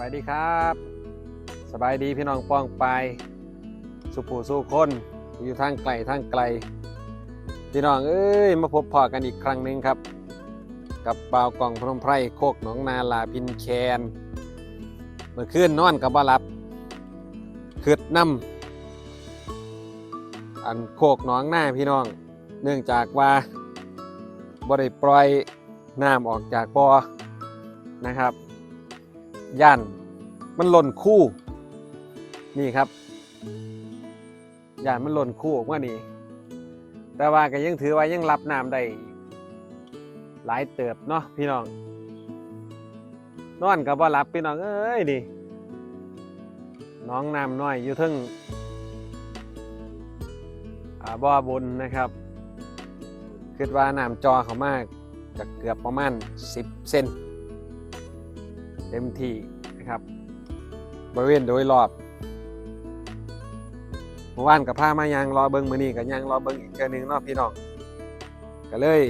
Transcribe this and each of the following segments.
สบายดีครับ สบายดีพี่น้องป้องไป สุผูสู้คนอยู่ทางไกลทางไกล พี่น้องเอ้ยมาพบพอกันอีกครั้งหนึ่งครับ กับเปล่าวกล่องพนมไพรโคกหนองนาลาพินแคนเมื่อคืนนอนกับบารับคืดน้ำอันโคกหนองหน้าพี่น้อง เนื่องจากว่าบ่ได้ปล่อยน้ำออกจากบ่อนะครับ ย่านมันหล่นคู่ นี่ครับย่านมันหล่นคู่ออกมานี่แต่ว่าก็ยังถือว่ายังรับน้ำได้หลายเติบเนาะพี่น้อง นอนกับว่ารับพี่น้องเอ้ยนี่น้องน้ำน้อยอยู่เทึงอ่าบ่อบนนะครับคิดว่าน้ำจอเขามากจะเกือบประมาณ 10 เซน เต็มที่นะครับบริเวณโดยรอบเมื่อวานกับผ้ามายางรอเบิงมือนี้กับยางรอเบิงอีกเจอหนึ่งนอกพี่น้องก็เลย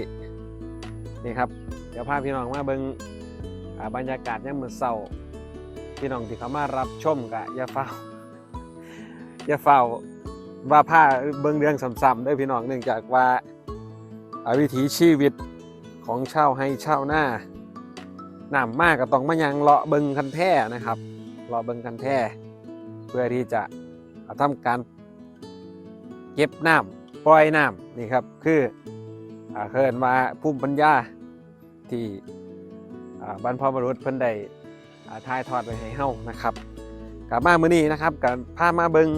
นี่ครับเดี๋ยวพาพี่น้องมาเบิงบรรยากาศยามมื้อเช้าพี่น้องที่เขามารับชมกะอย่าเฝ้าอย่าเฝ้าว่าผ้าเบิงเรื่องซ้ำๆด้วยพี่น้องเนื่องจากว่าอ่าวิถีชีวิตของชาวให้ชาวหน้า น้ำมากก็ต้องมายังเลาะเบิงคันแท่นะครับรอเบิงกันแท้เพื่อที่จะทำการเก็บน้ำปล่อยน้ำนี่ครับคืออ่าเคินมาภูมิปัญญาที่บรรพบุรุษเพิ่นได้อ่าถ่ายทอดไว้ให้เฮานะครับกลับมามื้อนี้นะครับกับพามาเบิง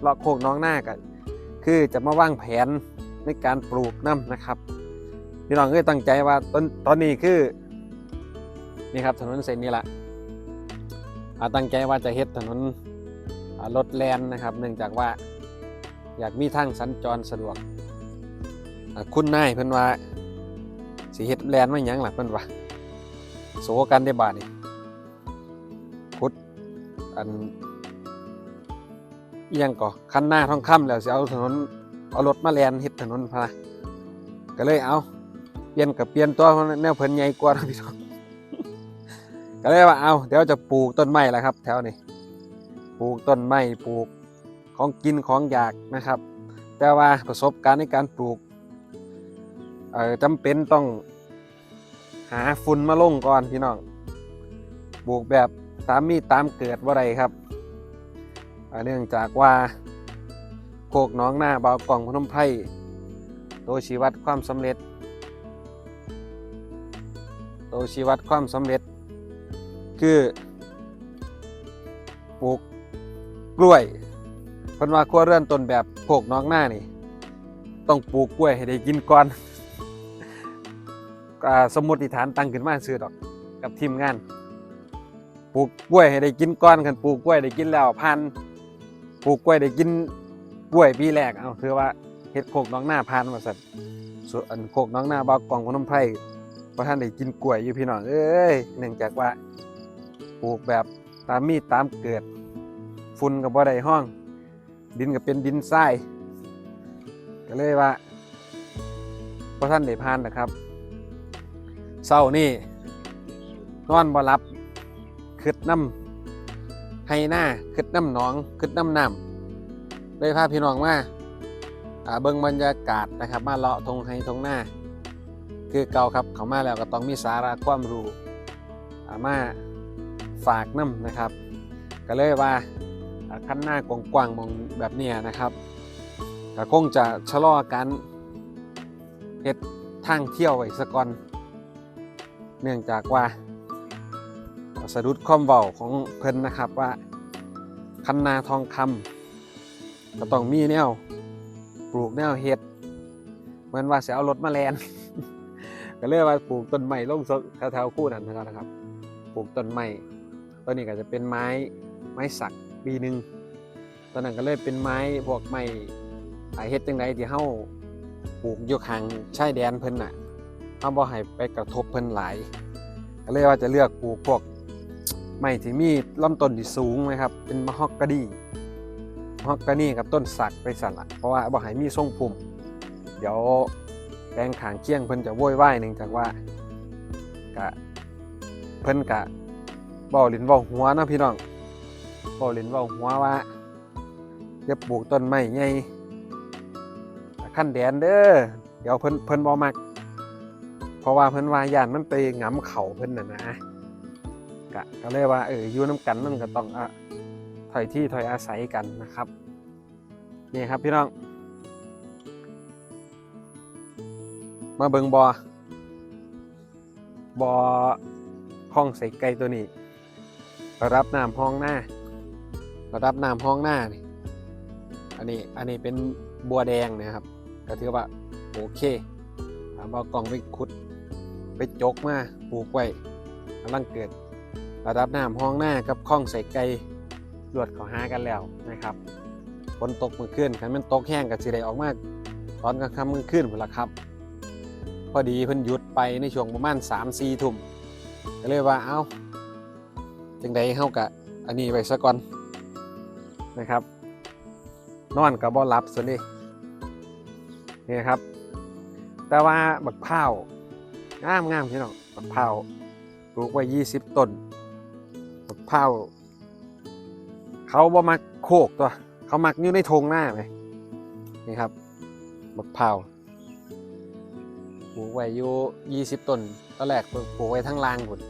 เลาะโคกน้องหน้ากันคือจะมาวางแผนในการปลูกน้ำนะครับพี่น้องก็ตั้งใจว่าตอนตอนนี้คือ นี่ครับถนนเส้นนี้แหละตั้งใจว่าจะเฮ็ดถนนรถแลนนะครับ เนื่องจากว่าอยากมีทางสัญจรสะดวก คุณนายเพิ่นว่าสิเฮ็ดแลนไม่ยั้งหล่ะเพิ่นว่าโสกันได้บาดนี่ขุดอันอิหยังก่อคันหน้าท้องค่ำแล้วสิเอาถนนเอารถมาแลนเฮ็ดถนนพะก็เลยเอาเปลี่ยนกับเปลี่ยนตัวแนวเพิ่นใหญ่กว่าพี่น้อง ก็เลยว่าเอาเดี๋ยวจะปลูกต้นไม้แล้วครับ แถวนี้ปลูกต้นไม้ปลูกของกินของอยากนะครับ แต่ว่าประสบการณ์ในการปลูกจำเป็นต้องหาฝุ่นมาลงก่อนพี่น้องปลูกแบบตามมีตามเกิดว่าไรครับเนื่องจากว่าโคกน้องหน้าเบากล่องพนมไพรตัวชี้วัดความสำเร็จตัวชี้วัดความสำเร็จ คือปลูกกล้วยเพิ่นว่าครัวเรือนต้นแบบโคกน้องหน้านี่ ต้องปลูกกล้วยให้ได้กินก่อนสมมติฐานตั้งขึ้นมาซื้อดอกกับทีมงานปลูกกล้วยให้ได้กินก่อนคันปลูกกล้วยได้กินแล้วพันปลูกกล้วยได้กินกล้วยปีแรกเอาคือว่าเฮ็ดโคกน้องหน้าพันมาสัตว์ส่วนโคกน้องหน้าบาวกล่องพนมไพรเพระท่านได้กินกล้วยอยู่พี่น้องเอ้ยเนื่องจากว่า ปลูกแบบตามมีดตามเกิด ฝุ่นกับบ่ได้ห้อง ดินก็เป็นดินทรายก็เลยว่าพระท่านได้พานนะครับเศร้านี่นอนบ่รับคืดน้ำให้หน้าคืดน้ำหนองคืดน้ำน้ำเลยพาพี่น้องมาเบิ่งบรรยากาศนะครับมาเลาะทงให้ทงหน้า คือเก่าครับเขามาแล้วก็ต้องมีสาระความรู้อ่ามา ฝากน้ำนะครับ ก็เลยว่าขั้นหน้ากว้างๆมองแบบเนี้ยนะครับก็คงจะชะลอการเฮ็ดทางเที่ยวไว้สะก่อน เนื่องจากว่าสะดุดความเบาของเพิ่นนะครับว่าคันนาทองคำก็ต้องมีแนวปลูกแนวเฮ็ดเหมือนว่าจะเอารถมาแลนก็เลยว่าปลูกต้นไม้ลงแถวๆคู่นั้นนะครับ ปลูกต้นไม้ ต้นนี้ก็จะเป็นไม้ไม้สักปีหนึ่งตอนนั้นก็เลยเป็นไม้พวกไม้อเฮ็ดจังไดที่เฮาปลูกอยู่ข้างชายแดนเพิ่นน่ะเฮาบ่ให้ไปกระทบเพิ่นหลายก็เลยว่าจะเลือกปลูกพวกไม้ที่มีลำต้นที่สูงนะครับ เป็นมะฮอกกานีมะฮอกกานีกับต้นสักไปสั่นละเพราะว่าบ่ให้มีทรงพุ่มเดี๋ยวแปลงขางเคียงเพิ่นจะโวยวายหนึ่งจากว่ากะเพิ่นกะ เบาหลินเบาหัวนะพี่น้องเบาหลินเบาหัวว่าจะปลูกต้นไม้ใหญ่ขั้นแดนเด้อเดี๋ยวเพิ่นเพิ่นบ่มัก เพราะว่าเพิ่นว่าย่านมันไปงํเขาเพิ่นน่ะนะกะก็เลยว่าเอออยู่น้ำกันมันก็ต้องอะถอยที่ถอยอาศัยกันนะครับนี่ครับพี่น้อง มาเบิงบอบอห้องใส่ไก่ตัวนี้ ระดับน้ำห้องหน้าระดับน้ำห้องหน้านี่อันนี้อันนี้เป็นบัวแดงนะครับ ก็ถือว่าโอเคถามว่ากล่องไปขุดไปจกมาปลูกไว้กำลังเกิดระดับน้ำห้องหน้ากับคลองใส่ไก่รวดเขาหากันแล้วนะครับฝนตกมือขึ้นคันมันตกแห้งกับสิได้ออกมากตอนกลางค่ำมือขึ้นหมดละครับ พอดีเพิ่นหยุดไปในช่วงประมาณ3 4ทุ่มก็เลยว่าเอ้า จังใดเฮากะอันนี้ไว้ซะก่อนนะครับ นอนกับบ่หลับซะนี่นี่ครับ แต่ว่าบักพร้างามงามพี่น้องบักพร้าปลูกไว้20ต้นบักพร้าเขาบ่มักโคกตัว เขามักอยู่ในทงหน้าไหมนี่ครับบักพร้าปลูกไว้อยู่20ต้นตอนแรกปลูกไว้ทั้งลางพุ่น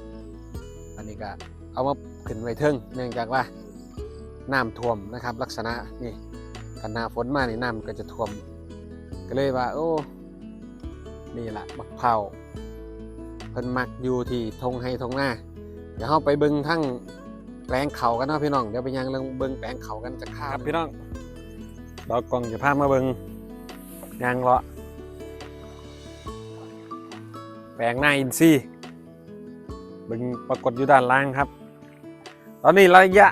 อันนี้ก็ เอามาขึ้นไว้เทิงเนื่องจากว่าน้ำท่วมนะครับ ลักษณะนี่กันหนาฝนมานี่น้ำก็จะท่วม ก็เลยว่า โอ้นี่แหละบักเผาเพิ่นมักอยู่ที่ทงให้ทงหน้าเดี๋ยวเราไปเบิ่งทั้งแปลงเขากันเนาะพี่น้องเดี๋ยวไปยังเรื่องเบิ่งแปลงเขากันจะข้ามพี่น้องดอกกองจะพามาเบิ่งยางเลาะแปลงหน้าอินซีย์เบึงปรากฏอยู่ด้านล่างครับ ตอนนี้ระยะ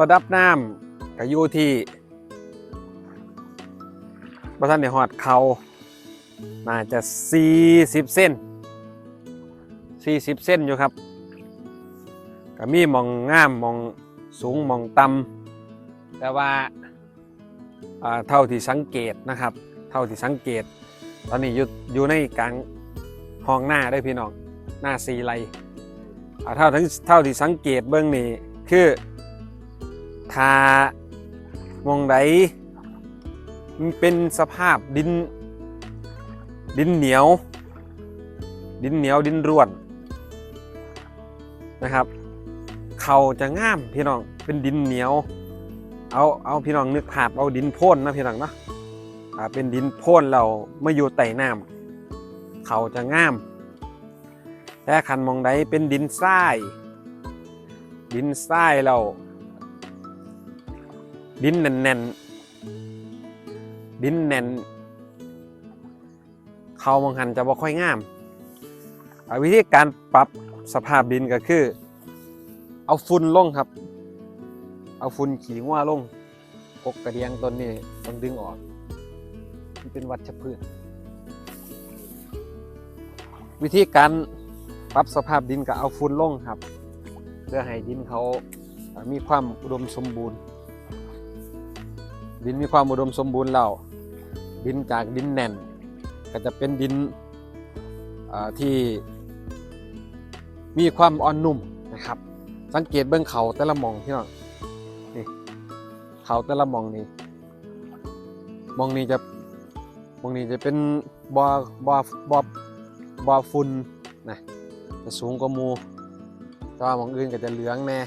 ระดับน้ำก็อยู่ที่ประทันในหอดเขาน่าจะ 40 เส้น 40 เส้นอยู่ครับก็มีมองงามมองสูงมองต่ำแต่ว่าเท่าที่สังเกตนะครับ เท่าที่สังเกต ตอนนี้อยู่อยู่ในกลางห้องหน้าได้พี่น้องหน้าสีไรเท่าที่เท่าที่สังเกตเบื้องนี้ คือทามองไดมันเป็นสภาพดิน ดินเหนียว ดินเหนียวดินร่วนนะครับ เขาจะง่ามพี่น้องเป็นดินเหนียว เอาเอาพี่น้องนึกภาพเอาดินโพ่นนะพี่น้องเนาะเป็นดินโพ่นเราไม่อยู่ใต้น้ำเขาจะง่ามแต่คันมองใดเป็นดินทราย ดินทรายเราดินแน่นๆดินแน่นเขามองหันจะบ่ค่อยงามอ่าวิธีการปรับสภาพดินก็คือ เอาฝุ่นลงครับ เอาฝุ่นขี่งัวลงกกกระเดียงต้นนี้ต้องดึงออกมันเป็นวัชพืช วิธีการปรับสภาพดินก็เอาฝุ่นลงครับ เพื่อให้ดินเขามีความอุดมสมบูรณ์ ดินมีความอุดมสมบูรณ์แล้วดินจากดินแน่น ก็จะเป็นดินที่มีความอ่อนนุ่มนะครับ สังเกตเบื้องเขาแต่ละมองพี่น้องนี่เขาแต่ละมองนี่มองนี้จะมองนี้จะเป็นบอบอบอบ่อฝุ่นนะจะสูงกว่ามู แต่ว่าหมองอื่นก็จะเหลืองแน่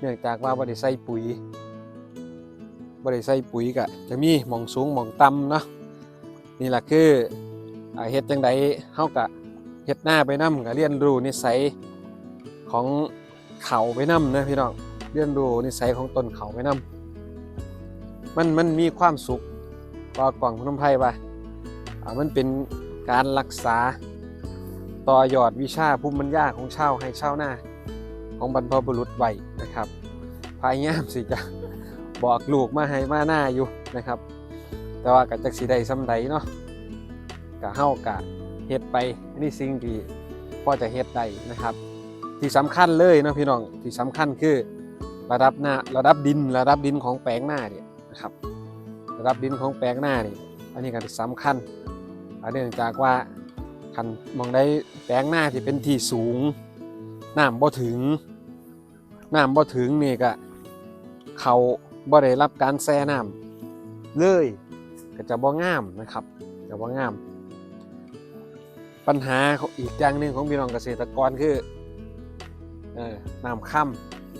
เนื่องจากว่าบ่ได้ใส่ปุ๋ยบ่ได้ใส่ปุ๋ยก็จะมีหมองสูงหมองต่ำเนาะนี่แหละคือเฮ็ดจังใดเฮาก็เฮ็ดหน้าไปนำก็เรียนรู้นิสัยของเขาไปนำนะพี่น้องเรียนรู้นิสัยของต้นเขาไปนำมันมันมีความสุขต่อกล่องพนมไพรป่ะมันเป็นการรักษา ต่อยอดวิชาภูมิปัญญาของชาวให้ชาวนาของบรรพบุรุษไว้นะครับพยายามสิจะบอกลูกมาให้มาหน้าอยู่นะครับ แต่ว่ากับจักสีใดซ้ำใดเนาะกะเฮากะเฮ็ดไปนี่สิ่งที่พ่อจะเฮ็ดได้นะครับ ที่สำคัญเลยนะพี่น้องที่สำคัญคือระดับหน้าระดับดินระดับดินของแปลงหน้าเนี่ยนะครับ ระดับดินของแปลงหน้านี่อันนี้ก็สำคัญอ่าเนื่องจากว่า คันมองได้แปลงหน้าที่เป็นที่สูงน้ำบ่ถึงน้ำบ่ถึงนี่ก็เขาบ่ได้รับการแช่น้ำเลยก็จะบ่งามนะครับจะบ่งาม ปัญหาของอีกอย่างหนึ่งของพี่น้องเกษตรกรคือเออน้ำค่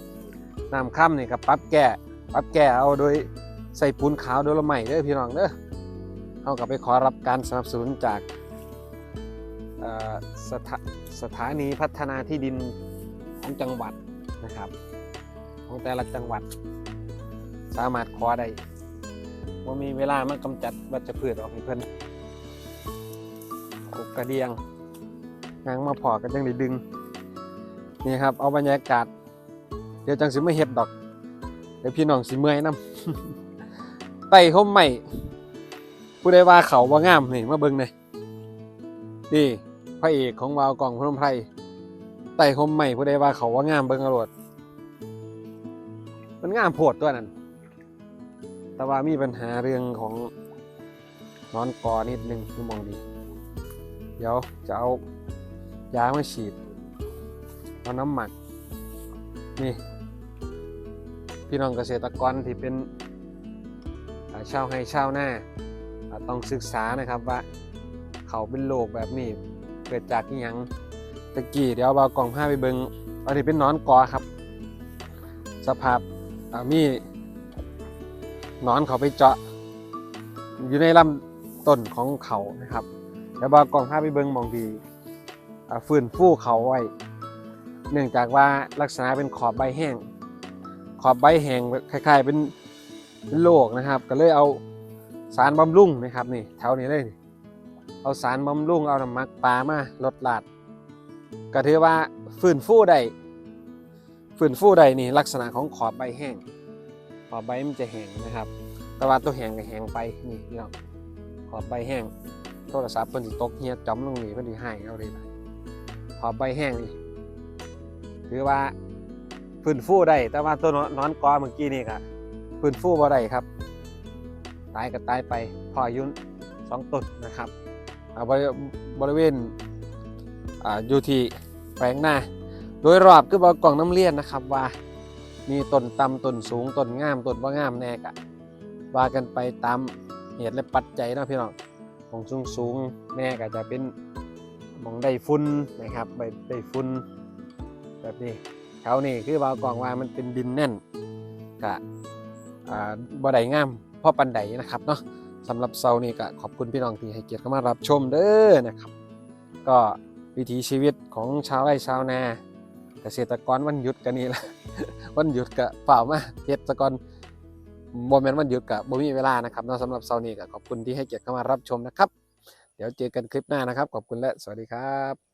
ำน้ำค่ำนี่ก็ปรับแก้ปรับแก้เอาโดยใส่ปูนขาวโดยละไม่เด้อพี่น้องเด้อเขาก็ไปขอรับการสนับสนุนจาก สถาสถานีพัฒนาที่ดินของจังหวัดนะครับ ของแต่ละจังหวัด สามารถขอได้ว่ามีเวลามากำจัดวัชพืชออกให้เพิ่นกบกระเดียงยางมาพอกันจังได้ดึงนี่ครับเอาบรรยากาศ เดี๋ยวจังสิไม่เฮ็ดดอก เดี๋ยวพี่น้องสิเมื่อยน้ำไต่เขาใหม่ผู้ใดว่าเขาว่างามนี่มาเบิ่งหน่อยนี่ พระเอกของวาวกล่องพนมไพรไต่เขาใหม่ผู้ใดว่าเขาว่างามเบิ่งอาโลดมันงามโพดตัวนั้น แต่ว่ามีปัญหาเรื่องของนอนกอนิดนึงคือมองดี เดี๋ยวจะเอายามาฉีด เอาน้ำหมัก นี่ พี่น้องเกษตรกรที่เป็นอ่าชาวให้ชาวนาอ่าต้องศึกษานะครับว่าเขาเป็นโรคแบบนี้ เกิดจากที่ยังตะกี้เดี๋ยวเอากล่องผ้าไปเบิงเอาที่เป็นนอนกอครับ สภาพอ่ามีนอนเขาไปเจาะ อยู่ในลำต้นของเขานะครับแล้วบอกกล่องผ้าไปเบิงมองดีอ่าฟื้นฟูเขาไว้เนื่องจากว่าลักษณะเป็นขอบใบแห้ง ขอบใบแห้งคล้ายๆเป็นเป็นโรคนะครับ ก็เลยเอาสารบำรุงนะครับนี่แถวนี้เลยนี่ เอาสารบำรุงเอาน้ำมักปลามาลดหลาดก็ถือว่าฟื้นฟูได้ฟื้นฟูได้นี่ลักษณะของขอบใบแห้ง ขอบใบมันจะแห้งนะครับ แต่ว่าตัวแห้งก็แห้งไปนี่พี่น้องขอบใบแห้งโทรศัพท์เพิ่นสิตกเฮียจอมลงนี่เพิ่นสิให้เอาเลยไปขอบใบแห้งนี่ถือว่าฟื้นฟูได้แต่ว่าตัวนอนนอนกอเมื่อกี้นี่ก็ฟื้นฟูบ่ได้ครับ ตายก็ตายไปพออายุสองต้นนะครับ บริบริเวณอ่าอยู่ที่แปลงหน้า โดยรอบคือบอกกล่องน้ำเลี้ยนนะครับว่ามีต้นต่ำต้นสูงต้นงามต้นว่างามแน่กะว่ากันไปตามเหตุและปัจจัยนะพี่น้องของสูงสูงแน่ก็จะเป็นมองได้ฝุ่นนะครับใบได้ฝุ่นแบบนี้แถวนี้คือว่ากล่องว่ามันเป็นดินแน่นกะอ่าบ่ได้งามเพ่อปันไดนะครับเนาะ สำหรับเซานี่ก็ขอบคุณพี่น้องที่ให้เกียรติเข้ามารับชมเด้อนะครับ ก็วิถีชีวิตของชาวไร่ชาวนาเกษตรกรวันหยุดกันนี่แหละวันหยุดกะเปล่ามาเกษตรกอนโมเมนต์วันหยุดกะบ่มีเวลานะครับเนาะสำหรับเซานี่ก็ขอบคุณที่ให้เกียรติเข้ามารับชมนะครับ เดี๋ยวเจอกันคลิปหน้านะครับ ขอบคุณและสวัสดีครับ